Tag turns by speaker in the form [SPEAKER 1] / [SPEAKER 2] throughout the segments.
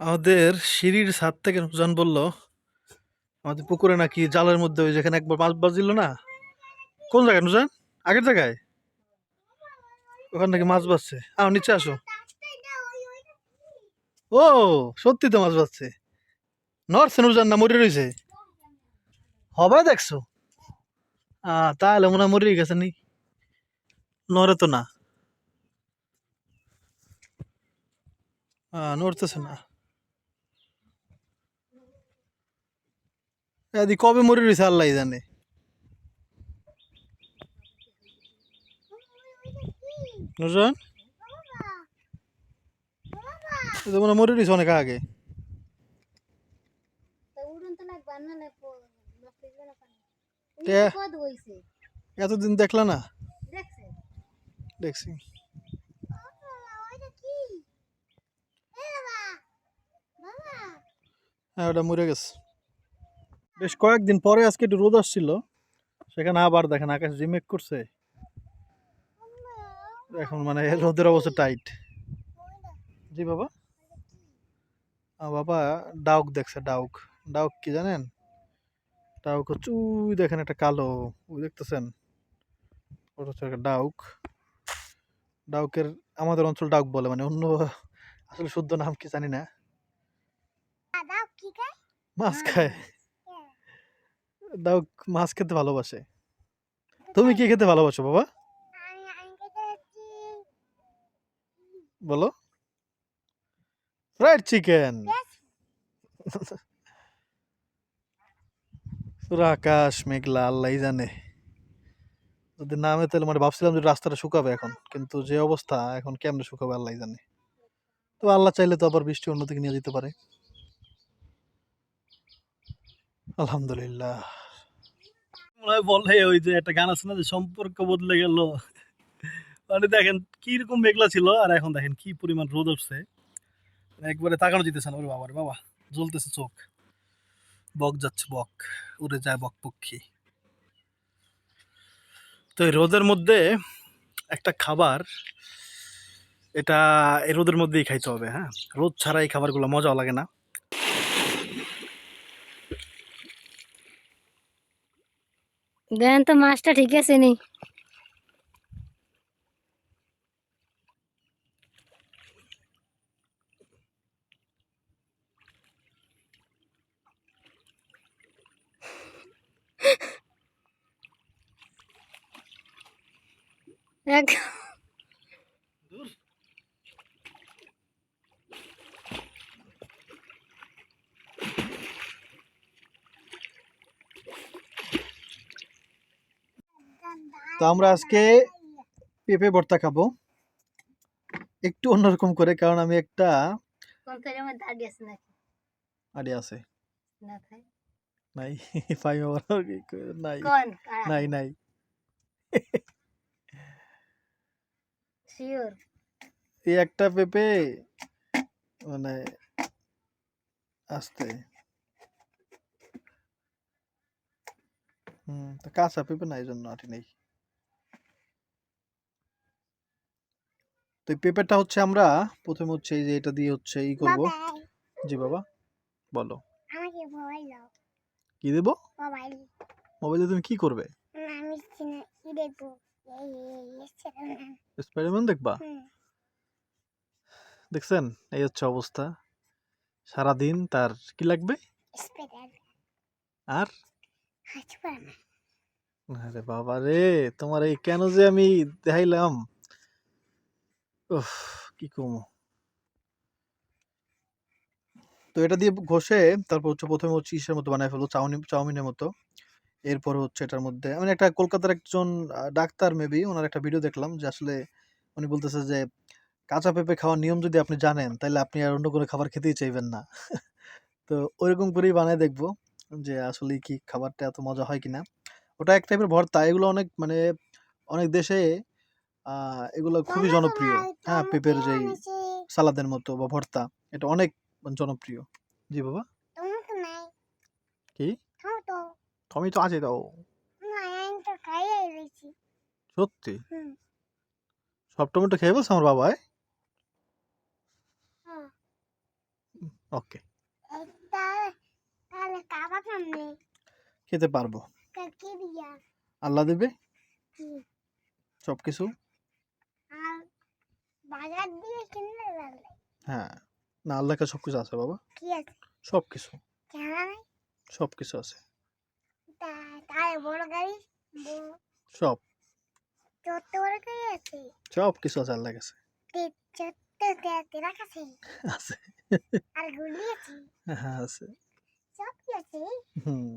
[SPEAKER 1] আমাদের সিঁড়ির ছাদ থেকে নুরজান বলল আমাদের পুকুরে নাকি জালের মধ্যে ওই যেখানে একবার মাছ বাজিল না কোন জায়গায় নুজান? আগের জায়গায়? ওখানে নাকি মাছ বাজছে। আও নিচে আসো। ও সত্যি তো মাছ বাজছে। নড়ছে নুজান না মরে রয়েছে হবে দেখছ। আহ তাহলে মনে হয় মরে গেছে নি? নড়ে তো না। আহ, নড়তেছে না। এদি কবে মরে রয়েছে আল্লাহ জানে। নুরজান মনে মরে রয়েছে অনেক আগে। এতদিন দেখলা না?
[SPEAKER 2] দেখছি।
[SPEAKER 1] হ্যাঁ ওটা মরে গেছে। বেশ কয়েকদিন পরে আজকে একটু রোদ আসছিল। সেখানে আবার দেখেন আকাশ রিমেক করছে। এখন মানে রোদের অবস্থা টাইট। জি বাবা। বাবা ডাউক দেখছে ডাউক। ডাউক কি জানেন? ডাউক হচ্ছে উই দেখেন একটা কালো ওই দেখতেছেন? ওটা হচ্ছে একটা ডাউক। ডাউকের আমাদের অঞ্চল ডাউক বলে মানে অন্য আসলে শুদ্ধ নাম কি জানি না। মাছ খায়। ডাউক মাছ খেতে ভালোবাসে। তুমি কি খেতে ভালোবাসো বাবা? বলো। ফ্রাইড চিকেন পুরো আকাশ মেঘলা আল্লাহ জানে। যদি নামে তাহলে মানে ভাবছিলাম যে রাস্তাটা শুকাবে এখন কিন্তু যে অবস্থা এখন কেমনে শুকাবে আল্লাহ জানে। তো আল্লাহ চাইলে তো আবার বৃষ্টি অন্যদিকে নিয়ে যেতে পারে। আলহামদুলিল্লাহ। বলে ওই যে একটা গান আছে না যে সম্পর্ক বদলে গেল। মানে দেখেন কীরকম মেঘলা ছিল আর এখন দেখেন কি পরিমাণ রোদ উঠছে। একবারে তাকানো যেতেছে না। ওরে বাবার বাবা, জ্বলতেছে চোখ। বক যাচ্ছে বক, উড়ে যায় বক পক্ষী। তো এই রোদের মধ্যে একটা খাবার, এটা এই রোদের মধ্যেই খাইতে হবে হ্যাঁ? রোদ ছাড়া এই খাবারগুলো মজাও লাগে না।
[SPEAKER 2] দেখেন তো মাছটা ঠিক আছে নি এক
[SPEAKER 1] তো আমরা আজকে পেঁপে ভর্তা খাব। একটু অন্যরকম করে কারণ আমি একটা
[SPEAKER 2] ফেরের আছে
[SPEAKER 1] নাই আর নাই। নাই নাই। এই একটা পেঁপে মানে আসতে। হুম তো কাঁচা পেঁপে না এই জন্য আটি নেই। তো এই পেঁপেটা হচ্ছে আমরা প্রথমে হচ্ছে এই যে এটা দিয়ে হচ্ছে ই করব। জি বাবা বলো।
[SPEAKER 2] আমাকে মোবাইল দাও।
[SPEAKER 1] কি দেবো?
[SPEAKER 2] মোবাইল।
[SPEAKER 1] মোবাইলে তুমি কি করবে?
[SPEAKER 2] আমি কি দেখব?
[SPEAKER 1] স্পাইডারম্যান দেখবা? দেখছেন? এই হচ্ছে অবস্থা। সারাদিন তার কি লাগবে? আর? আরে বাবা রে তোমার এই কেন যে আমি দেখাইলাম? উফ, কি কম তো এটা দিয়ে ঘষে তারপর হচ্ছে প্রথমে হচ্ছে ইসের মতো বানায় ফেলব চাউমিন চাউমিনের মতো। এরপর হচ্ছে এটার মধ্যে মানে একটা কলকাতার একজন ডাক্তার মেবি ওনার একটা ভিডিও দেখলাম যে আসলে উনি বলতেছে যে, কাঁচা পেঁপে খাওয়ার নিয়ম যদি আপনি জানেন তাহলে আপনি আর অন্য কোনো খাবার খেতেই চাইবেন না। তো ওইরকম করেই বানায় দেখব যে আসলে কি খাবারটা এত মজা হয় কিনা। ওটা এক টাইপের ভর্তা, এগুলো অনেক মানে অনেক দেশে এগুলো খুবই জনপ্রিয়। হ্যাঁ পেঁপের যেই সালাদের মতো বা ভর্তা এটা অনেক জনপ্রিয়। জি বাবা? কি? টমেটো। আছে তাও সত্যি? সব টমেটো খেয়ে বলছে আমার ওকে।
[SPEAKER 2] তাহলে কাবা সামনে
[SPEAKER 1] খেতে পারব। আল্লাহ দেবে? সব কিছু
[SPEAKER 2] বাজার দিয়ে কিনলে
[SPEAKER 1] হ্যাঁ না আল্লাহর কাছে সব কিছু আছে বাবা।
[SPEAKER 2] কি আছে?
[SPEAKER 1] সব কিছু
[SPEAKER 2] জানা নাই?
[SPEAKER 1] সব কিছু আছে।
[SPEAKER 2] তা তাই বড় গাড়ি
[SPEAKER 1] সব।
[SPEAKER 2] ছোট্ট বড় গাড়ি আছে?
[SPEAKER 1] সব কিছু আছে আল্লাহর কাছে।
[SPEAKER 2] ছোট্ট তেরা কাছে?
[SPEAKER 1] আছে।
[SPEAKER 2] আর গুলি আছে?
[SPEAKER 1] হ্যাঁ আছে।
[SPEAKER 2] সব কি আছে?
[SPEAKER 1] হুম।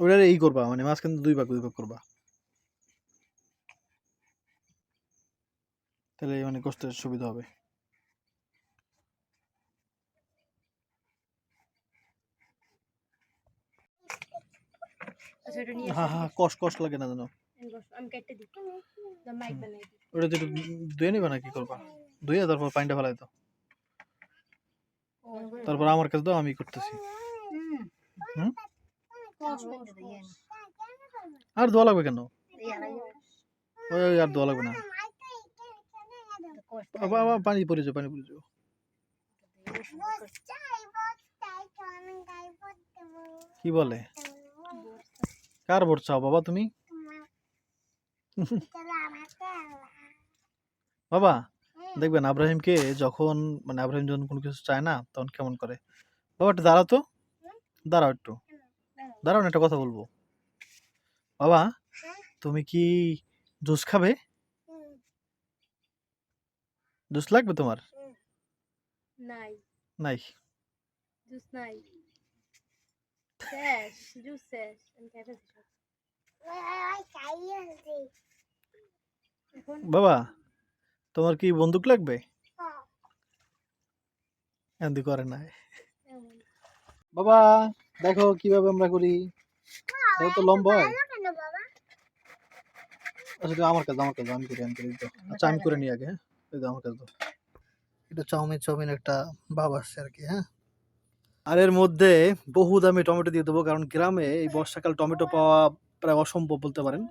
[SPEAKER 1] ওটারে এই করবা মানে মাঝখানে দুই ভাগ দুই ভাগ করবা। তাহলে মানে কষ্টের সুবিধা হবে। হ্যাঁ হ্যাঁ কষ্ট কষ্ট লাগে না জানো ওটা তো ধুয়ে নিবা না কি করবা? ধুয়ে তারপর পানিটা ফেলাই দাও। তারপর আমার কাছে দাও আমি করতেছি।
[SPEAKER 3] হুম?
[SPEAKER 1] আর ধোয়া লাগবে কেন? ওই ওই আর দোয়া লাগবে না। পানি পড়ে যাও পানি পড়ে যাও কি বলে? কার ভোট চাও বাবা তুমি? বাবা দেখবেন আব্রাহিমকে যখন মানে আব্রাহিম যখন কোনো কিছু চায় না তখন কেমন করে? বাবা একটু দাঁড়াও তো। দাঁড়াও একটু। দাঁড়াও না একটা কথা বলব। বাবা তুমি কি জুস খাবে? জুস লাগবে তোমার?
[SPEAKER 3] নাই।
[SPEAKER 1] নাই।
[SPEAKER 3] জুস নাই। শেষ জুস শেষ।
[SPEAKER 1] বাবা তোমার কি বন্দুক লাগবে? এমনি করে না বাবা দেখো কীভাবে আমরা করি। দেখো তো লম্বা। হয় আচ্ছা আমার কাছে আমার কাছে আমি করি আমি করি আচ্ছা আমি করে নিই আগে হ্যাঁ? এই আমার কাছে দাও। এটা চাউমিন চাউমিন একটা ভাব আসছে আর কি হ্যাঁ? আর এর মধ্যে বহু দামি টমেটো দিয়ে দেবো কারণ গ্রামে এই বর্ষাকাল টমেটো পাওয়া প্রায় অসম্ভব বলতে পারেন।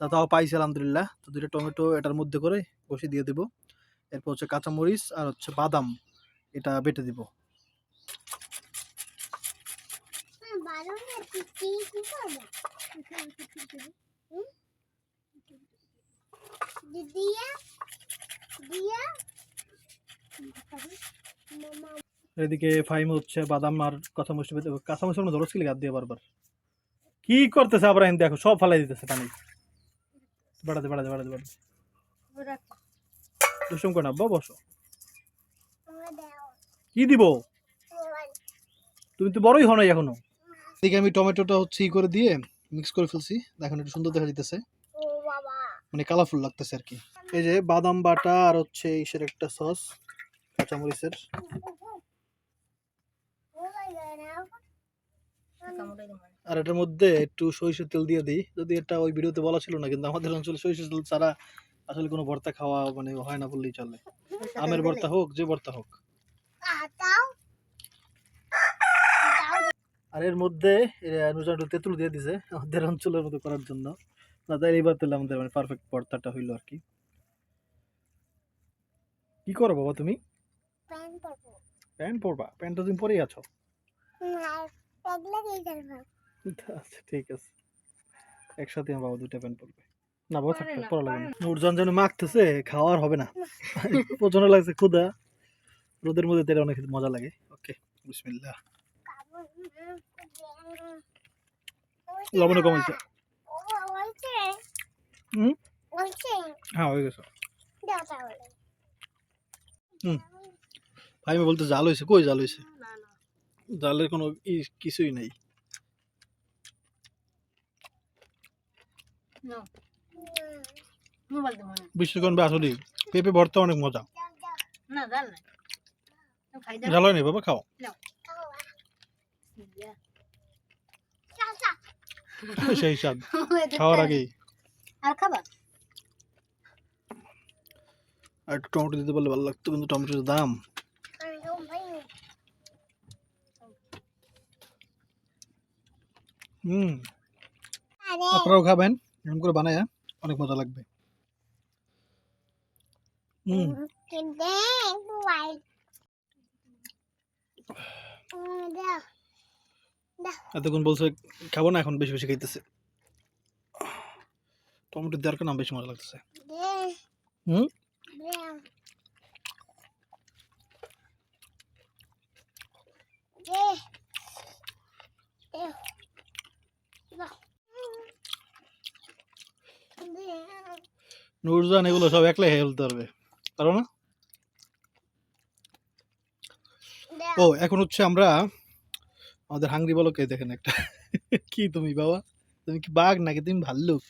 [SPEAKER 1] তা তাও পাইছি আলহামদুলিল্লাহ। তো দুটো টমেটো এটার মধ্যে করে বসে দিয়ে দেবো। এরপর হচ্ছে কাঁচামরিচ আর হচ্ছে বাদাম এটা বেটে দিব
[SPEAKER 2] দিয়া দিয়া মামা
[SPEAKER 1] এদিকে ফাইম হচ্ছে বাদাম আর কাঁচামরিচ বেটে কাঁচামরিচের মধ্যে ধরছিল গাদ দিয়ে বারবার। কি করতেছে আব্রাহিম? দেখো, সব ফালাই দিতেছে পানি। বাড়াতে বাড়াতে বাড়াতে বাড়াতে। না বসো। কি দিব? তুমি তো বড়ই হও নাই এখনও। এদিকে আমি টমেটোটা হচ্ছে ই করে দিয়ে মিক্স করে ফেলছি। দেখুন একটু সুন্দর দেখা যেতেছে মানে কালারফুল লাগতেছে আর কি এই যে বাদাম বাটা আর হচ্ছে ইসের একটা সস কাঁচামরিচের। আর এটার মধ্যে একটু সরিষার তেল দিয়ে দিই। যদি এটা ওই ভিডিওতে বলা ছিল না কিন্তু আমাদের অঞ্চলে সরিষার তেল ছাড়া আসলে কোনো ভর্তা খাওয়া মানে হয় না বললেই চলে। আমের ভর্তা হোক যে ভর্তা হোক
[SPEAKER 2] দাও
[SPEAKER 1] আর এর মধ্যে নুজা একটু তেঁতুল দিয়ে দিছে আমাদের অঞ্চলের মতো করার জন্য। না তাই এইবার তাহলে আমাদের মানে পারফেক্ট ভর্তাটা হইল আর কি। কি করো বাবা তুমি?
[SPEAKER 2] প্যান পরবো।
[SPEAKER 1] প্যান্ট প্যান্টটা তুমি পরেই আছো? আচ্ছা ঠিক আছে। একসাথে আমার বাবা দুটা প্যান্ট পরবে। না বাবা থাকবে
[SPEAKER 3] না,
[SPEAKER 1] পরা লাগবে না। নুরজান যেন মাখতেছে খাওয়ার হবে না। প্রচণ্ড লাগছে ক্ষুদা রোদের মধ্যে তেলে অনেক মজা লাগে। ওকে বিসমিল্লাহ।
[SPEAKER 2] ও
[SPEAKER 1] হুম? হ্যাঁ হয়ে গেছে। হুম। ভাই আমি বলতে জাল হয়েছে কই জাল হয়েছে জালের কোনো কিছুই নেই। করে আসলে পেঁপে ভর্তা অনেক মজা।
[SPEAKER 3] না জাল নাই।
[SPEAKER 1] জাল হয়নি বাবা খাও। সেই স্বাদ। খাওয়ার আগেই।
[SPEAKER 3] আর খাবা
[SPEAKER 1] আর একটু টমেটো দিতে পারলে ভালো লাগতো কিন্তু টমেটোর দাম। হুম। আপনারাও খাবেন এরকম করে বানায় অনেক মজা লাগবে। হুম। এতক্ষণ বলছে, খাব না, এখন বেশি বেশি খাইতেছে। টমেটো দেওয়ার কারণে বেশি মজা লাগতেছে। হুম? নুরজান এগুলো সব একলাই হেলতে পারবে। পারো না? ও, এখন হচ্ছে আমরা আমাদের হাঙ্গরি বলকে দেখেন একটা? কি তুমি বাবা? তুমি কি বাঘ নাকি তুমি ভাল্লুক?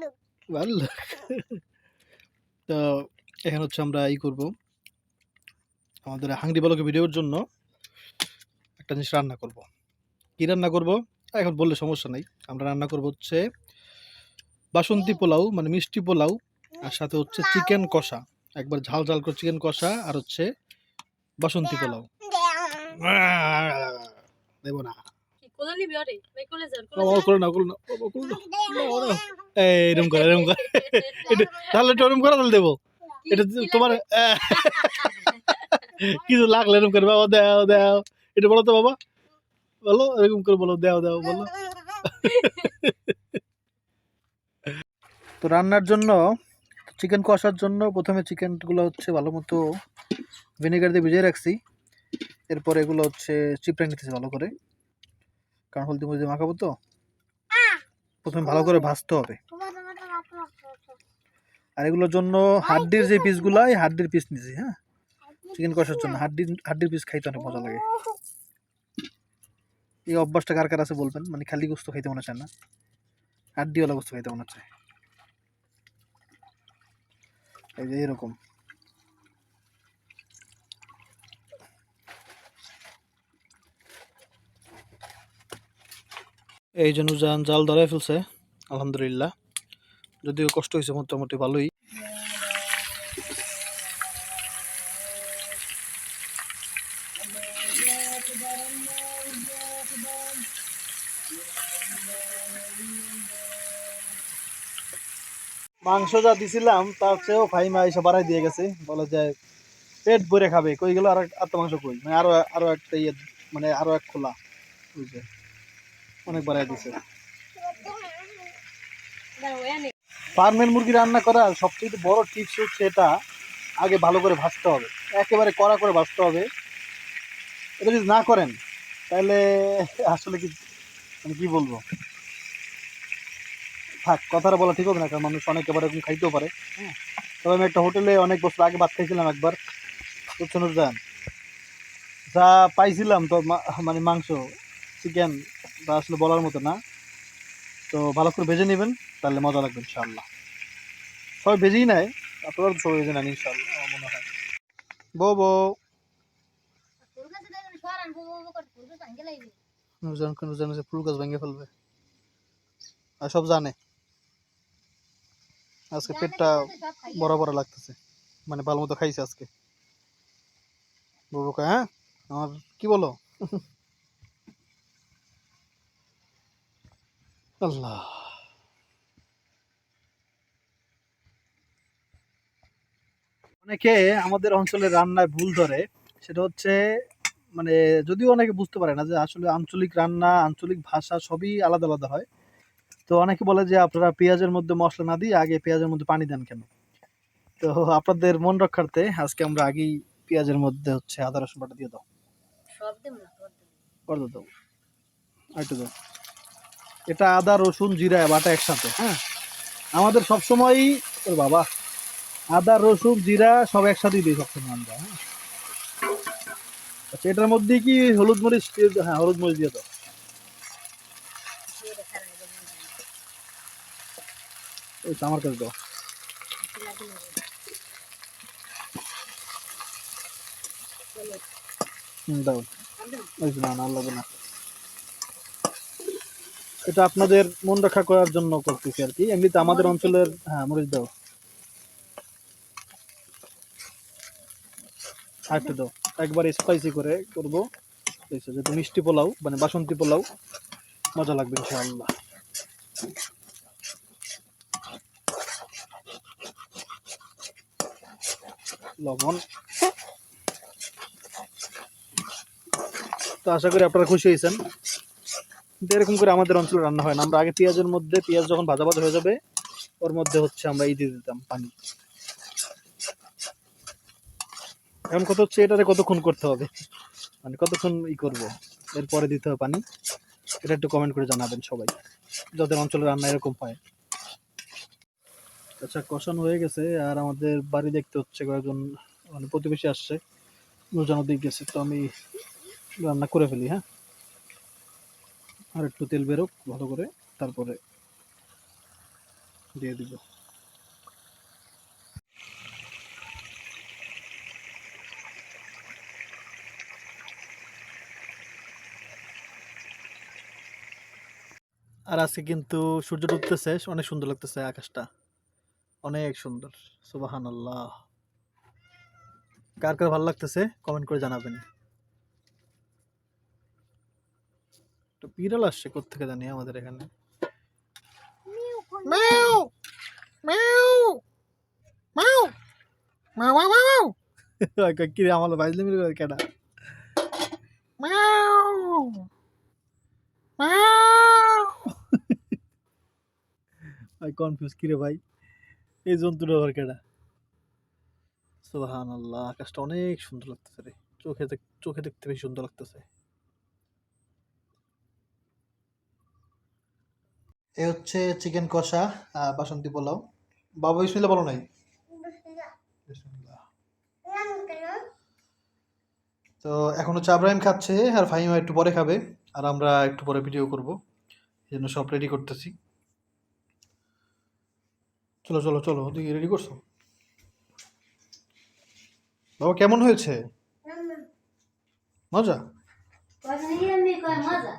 [SPEAKER 2] লোক
[SPEAKER 1] ভাল্লুক। তো এখন হচ্ছে আমরা ই করব আমাদের হাঙ্গরি বলকে ভিডিওর জন্য একটা জিনিস রান্না করব। কি রান্না করব? এখন বললে সমস্যা নাই। আমরা রান্না করব হচ্ছে বাসন্তী পোলাও মানে মিষ্টি পোলাও আর সাথে হচ্ছে চিকেন কষা। একবার ঝাল ঝাল করে চিকেন কষা আর হচ্ছে বাসন্তী পোলাও। দেবো না। এরম করে এরম করে। এটা তাহলে একটু এরম করে তাহলে দেবো। এটা তোমার কিছু লাগলে এরম করে বাবা দাও দাও। এটা বলো তো বাবা। বলো এরকম করে বলো দাও দাও বলো। তো রান্নার জন্য চিকেন কষার জন্য প্রথমে চিকেনগুলো হচ্ছে ভালো মতো ভিনেগার দিয়ে ভিজিয়ে রাখছি। এরপরে এগুলো হচ্ছে চিপড়ে নিতেছি ভালো করে। কারণ হলদি মলদি মাখাবো তো। প্রথমে ভালো করে ভাজতে হবে। আর এগুলোর জন্য হাড্ডির যে পিসগুলো এই হাড্ডির পিস নিছি হ্যাঁ? চিকেন কষার জন্য। হাড্ডি হাড্ডির পিস খাইতে অনেক মজা লাগে। এই অভ্যাসটা কার কার আছে বলবেন? মানে খালি গোস্ত খাইতে মনে চায় না। হাড্ডিওয়ালা গোস্ত খাইতে মনে চায়। এই যে এরকম এই জন্য জান জাল ধরে ফেলছে, আলহামদুলিল্লাহ। যদিও কষ্ট হয়েছে, মোটামুটি ভালোই। মাংস যা দিছিলাম, তার চেয়েও ফাইমা এসে বাড়াই দিয়ে গেছে। বলে যে, পেট ভরে খাবে। কই গেল আর আত্ম মাংস কই? মানে আরও আরও একটা ইয়ে মানে আরও এক খোলা। বুঝছে অনেক বাড়াই দিছে। ফার্মের মুরগি রান্না করার সবচেয়ে বড় টিপস হচ্ছে এটা আগে ভালো করে ভাজতে হবে। একেবারে কড়া করে ভাজতে হবে। এটা যদি না করেন তাহলে আসলে কি মানে কি বলব? থাক কথাটা বলা ঠিক হবে না কারণ মানুষ অনেক এবার এরকম খাইতেও পারে। হ্যাঁ। তবে আমি একটা হোটেলে অনেক বছর আগে ভাত খাইছিলাম একবার। বুঝছেন যা পাইছিলাম তো মানে মাংস চিকেন তা আসলে বলার মতো না। তো ভালো করে ভেজে নেবেন তাহলে মজা লাগবে ইনশাল্লাহ সবাই ভেজেই নেয় আপনারা তো সবাই ভেজে নেন ইনশাল্লাহ আমার মনে হয়। বউ বউ।
[SPEAKER 3] বউ বউ
[SPEAKER 1] ফুল গাছ ভেঙে ফেলবে। আর সব জানে। আজকে পেটটা বড় বড় লাগতেছে। মানে ভালো মতো খাইছে আজকে। বউকে হ্যাঁ? আমার কি বলো? আল্লাহ। অনেকে আমাদের অঞ্চলে রান্নায় ভুল ধরে সেটা হচ্ছে মানে যদিও অনেকে বুঝতে পারে না যে আসলে আঞ্চলিক রান্না আঞ্চলিক ভাষা সবই আলাদা আলাদা হয়। তো অনেকে বলে যে আপনারা পেঁয়াজের মধ্যে মশলা না দিয়ে আগে পেঁয়াজের মধ্যে পানি দেন কেন? তো আপনাদের মন রক্ষার্থে আজকে আমরা আগেই পেঁয়াজের মধ্যে হচ্ছে আদা রসুন বাটা দিয়ে দাও।
[SPEAKER 3] সব দেব না
[SPEAKER 1] দাও। আর দাও। এটা আদা, রসুন, জিরা, বাটা একসাথে হ্যাঁ? আমাদের সবসময়ই, ওর বাবা, আদা, রসুন, জিরা সব একসাথেই দিই সবসময় আমরা হ্যাঁ? আচ্ছা এটার মধ্যে কি হলুদ মরিচ হ্যাঁ হলুদ মরিচ দিয়ে দাও। আমার কাছে দাও। দাও। না না লাগবে না। এটা আপনাদের মন রক্ষা করার জন্য করতেছি আর কি। এমনিতে আমাদের অঞ্চলের হ্যাঁ মরিচ দাও। আর দাও। একবার স্পাইসি করে করব। যেহেতু মিষ্টি পোলাও মানে বাসন্তী পোলাও। মজা লাগবে ইনশাআল্লাহ। লবণ। তো আশা করি আপনারা খুশি হয়েছেন। কিন্তু এরকম করে আমাদের অঞ্চলে রান্না হয় না। আমরা আগে পেঁয়াজের মধ্যে, পেঁয়াজ যখন ভাজা ভাজা হয়ে যাবে, ওর মধ্যে হচ্ছে আমরা এই দিয়ে দিতাম পানি। এখন কত হচ্ছে এটাতে কতক্ষণ করতে হবে? মানে কতক্ষণ ই করব? এরপরে দিতে হবে পানি। এটা একটু কমেন্ট করে জানাবেন সবাই, যাদের অঞ্চলে রান্না এরকম হয়। আচ্ছা কষানো হয়ে গেছে, আর আমাদের বাড়ি দেখতে হচ্ছে কয়েকজন মানে প্রতিবেশী আসছে, নুরজান দিক গেছে, তো আমি রান্না করে ফেলি হ্যাঁ? আর একটু তেল বেরোক ভালো করে। তারপরে দিয়ে দিব। আর আজকে কিন্তু সূর্য ডুবতেছে অনেক সুন্দর লাগতেছে আকাশটা। অনেক সুন্দর সুবাহান আল্লাহ কার কার ভালো লাগতেছে কমেন্ট করে জানাবেন। বিড়াল আসছে কোথেকে জানি আমাদের এখানে। ম্যাও ম্যাও ম্যাও ম্যাও ম্যাও ম্যাও কি রে আমার বাজলে মিলে কেডা? ম্যাও ম্যাও ভাই কনফিউজ কি রে ভাই? এই জন্তুটা আবার কেডা? সুবহান আল্লাহ আকাশটা অনেক সুন্দর লাগতেছে রে। চোখে চোখে দেখতে বেশি সুন্দর লাগতেছে। এ হচ্ছে চিকেন কষা বাসন্তী পোলাও। বাবা, বিসমিল্লাহ বলো নাই? তো এখন হচ্ছে আব্রাহিম খাচ্ছে, আর ফাহিমা একটু পরে খাবে, আর আমরা একটু পরে ভিডিও করব। এই জন্য সব রেডি করতেছি। চলো চলো চলো, ওদিকে রেডি করছ? বাবা, কেমন হয়েছে? মজা
[SPEAKER 3] মজা?